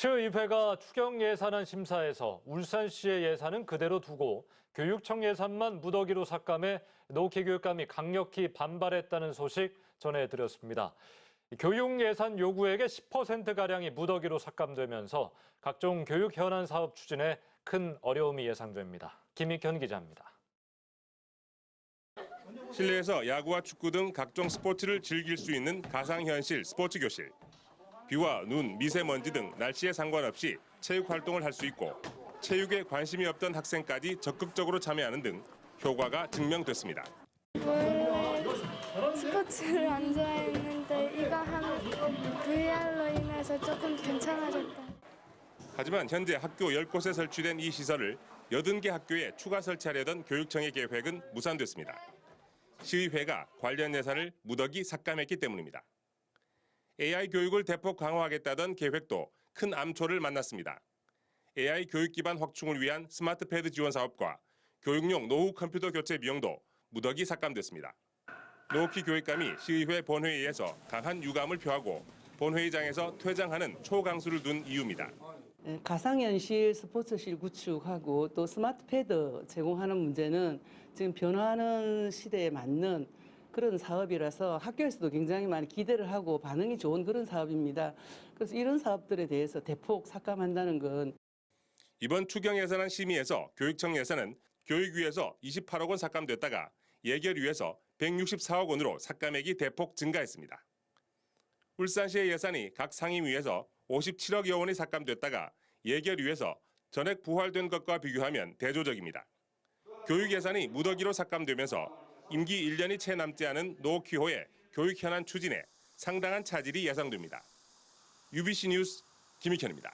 시의회가 추경 예산안 심사에서 울산시의 예산은 그대로 두고 교육청 예산만 무더기로 삭감해 노키 교육감이 강력히 반발했다는 소식 전해드렸습니다. 교육 예산 요구액의 10%가량이 무더기로 삭감되면서 각종 교육 현안 사업 추진에 큰 어려움이 예상됩니다. 김익현 기자입니다. 실내에서 야구와 축구 등 각종 스포츠를 즐길 수 있는 가상현실 스포츠 교실. 비와 눈, 미세먼지 등 날씨에 상관없이 체육 활동을 할 수 있고 체육에 관심이 없던 학생까지 적극적으로 참여하는 등 효과가 증명됐습니다. 스포츠를 안 좋아했는데 이거 한 VR로 인해서 조금 괜찮아졌다. 하지만 현재 학교 10곳에 설치된 이 시설을 80개 학교에 추가 설치하려던 교육청의 계획은 무산됐습니다. 시의회가 관련 예산을 무더기 삭감했기 때문입니다. AI 교육을 대폭 강화하겠다던 계획도 큰 암초를 만났습니다. AI 교육 기반 확충을 위한 스마트 패드 지원 사업과 교육용 노후 컴퓨터 교체 비용도 무더기 삭감됐습니다. 노키 교육감이 시의회 본회의에서 강한 유감을 표하고 본회의장에서 퇴장하는 초강수를 둔 이유입니다. 예, 가상현실 스포츠실 구축하고 또 스마트 패드 제공하는 문제는 지금 변화하는 시대에 맞는 그런 사업이라서 학교에서도 굉장히 많이 기대를 하고 반응이 좋은 그런 사업입니다. 그래서 이런 사업들에 대해서 대폭 삭감한다는 건 이번 추경 예산안 심의에서 교육청 예산은 교육위에서 28억 원 삭감됐다가 예결위에서 164억 원으로 삭감액이 대폭 증가했습니다. 울산시의 예산이 각 상임위에서 57억여 원이 삭감됐다가 예결위에서 전액 부활된 것과 비교하면 대조적입니다. 교육 예산이 무더기로 삭감되면서 임기 1년이 채 남지 않은 노키호의 교육 현안 추진에 상당한 차질이 예상됩니다. UBC 뉴스 김익현입니다.